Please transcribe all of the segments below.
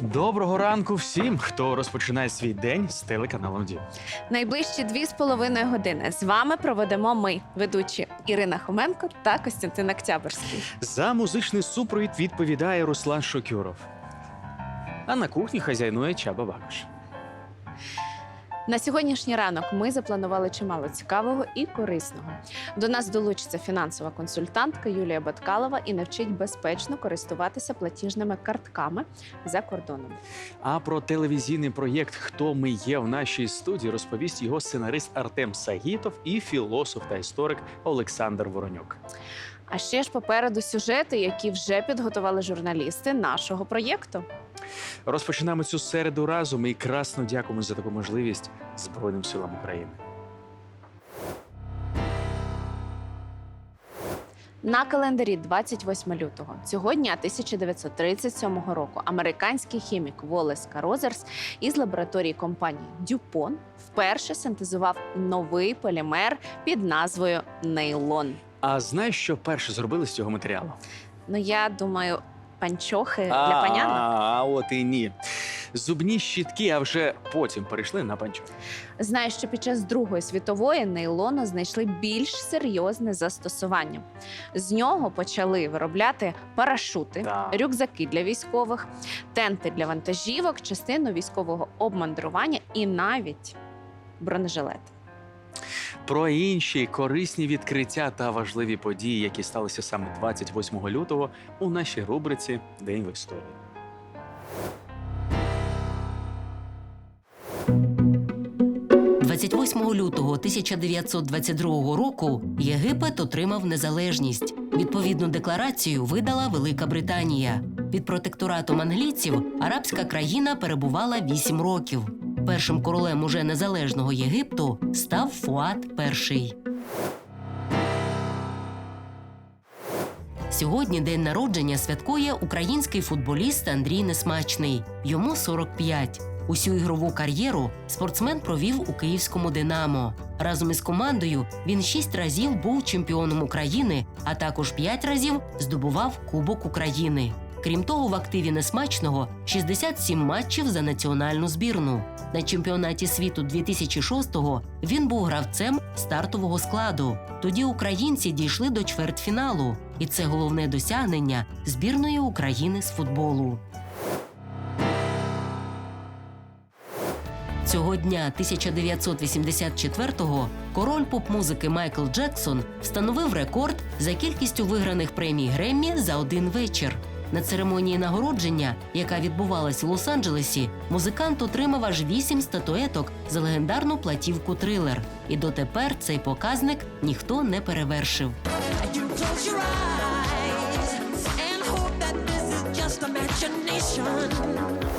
Доброго ранку всім, хто розпочинає свій день з телеканалом Дім. Найближчі дві з половиною години з вами проведемо ми, ведучі Ірина Хоменко та Костянтин Октябрський. За музичний супровід відповідає Руслан Шокюров. А на кухні хазяйнує Чаба Бакаш. На сьогоднішній ранок ми запланували чимало цікавого і корисного. До нас долучиться фінансова консультантка Юлія Баткалова і навчить безпечно користуватися платіжними картками за кордоном. А про телевізійний проєкт Хто ми є в нашій студії розповість його сценарист Артем Сагітов і філософ та історик Олександр Воронюк. А ще ж попереду сюжети, які вже підготували журналісти нашого проєкту. Розпочинаємо цю середу разом і красно дякуємо за таку можливість Збройним силам України. На календарі 28 лютого цього дня 1937 року американський хімік Волес Карозерс із лабораторії компанії Дюпон вперше синтезував новий полімер під назвою нейлон. А знаєш, що перше зробили з цього матеріалу? Ну я думаю, панчохи для панянок. А от і ні. Зубні щітки, а вже потім перейшли на панчо. Знаю, що під час Другої світової нейлону знайшли більш серйозне застосування. З нього почали виробляти парашути, Так. рюкзаки для військових, тенти для вантажівок, частину військового обмандрування і навіть бронежилет. Про інші корисні відкриття та важливі події, які сталися саме 28 лютого у нашій рубриці День в історії. – 28 лютого 1922 року Єгипет отримав незалежність. Відповідну декларацію видала Велика Британія. Під протекторатом англійців арабська країна перебувала 8 років. Першим королем уже незалежного Єгипту став Фуат І. Сьогодні день народження святкує український футболіст Андрій Несмачний. Йому 45. Усю ігрову кар'єру спортсмен провів у київському Динамо. Разом із командою він шість разів був чемпіоном України, а також п'ять разів здобував Кубок України. Крім того, в активі несмачного 67 матчів за національну збірну. На чемпіонаті світу 2006-го він був гравцем стартового складу. Тоді українці дійшли до чвертьфіналу, і це головне досягнення збірної України з футболу. Цього дня 1984-го король поп-музики Майкл Джексон встановив рекорд за кількістю виграних премій Греммі за один вечір. На церемонії нагородження, яка відбувалась у Лос-Анджелесі, музикант отримав аж вісім статуеток за легендарну платівку Трилер. І дотепер цей показник ніхто не перевершив. You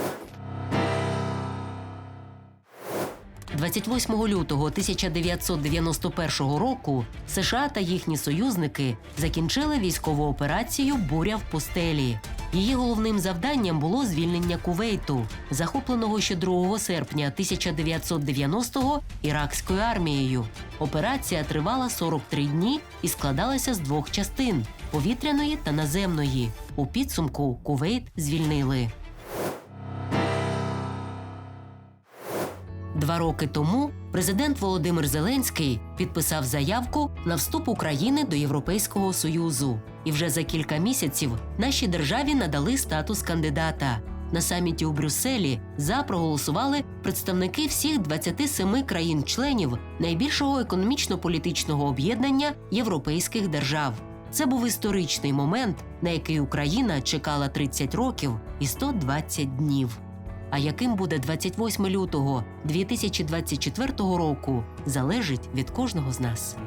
28 лютого 1991 року США та їхні союзники закінчили військову операцію Буря в пустелі. Її головним завданням було звільнення Кувейту, захопленого ще 2 серпня 1990-го іракською армією. Операція тривала 43 дні і складалася з двох частин повітряної та наземної. У підсумку Кувейт звільнили. Два роки тому президент Володимир Зеленський підписав заявку на вступ України до Європейського союзу. І вже за кілька місяців нашій державі надали статус кандидата. На саміті у Брюсселі за проголосували представники всіх 27 країн-членів найбільшого економічно-політичного об'єднання європейських держав. Це був історичний момент, на який Україна чекала 30 років і 120 днів. А яким буде 28 лютого 2024 року, залежить від кожного з нас.